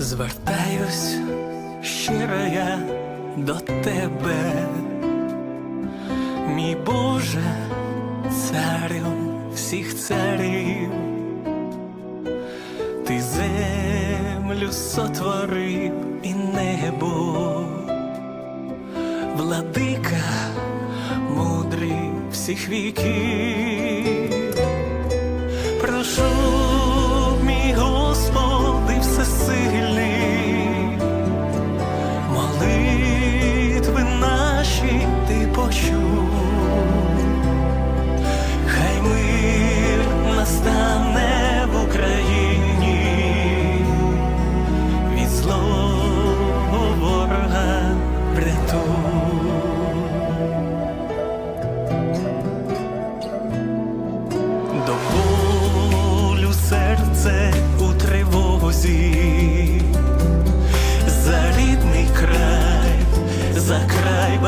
Звертаюсь щиро я до тебе, мій Боже, царю всіх царів, ти землю сотворив і небо, владика мудрий всіх віків, прошу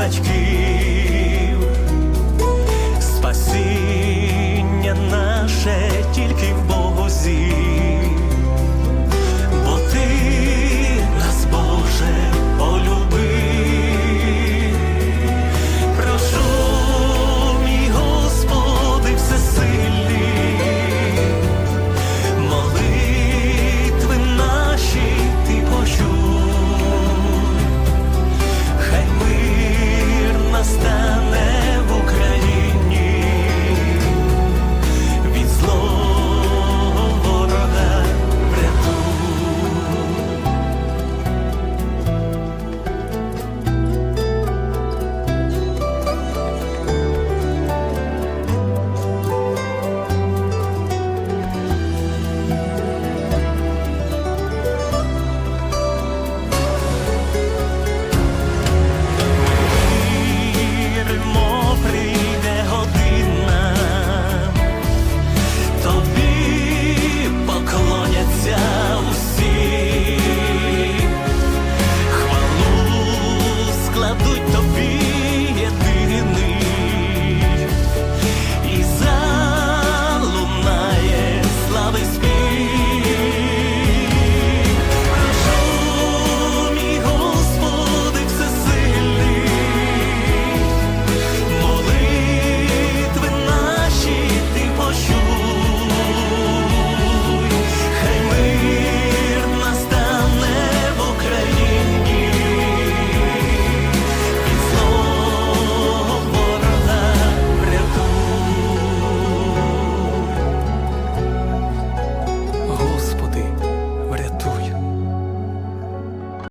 much key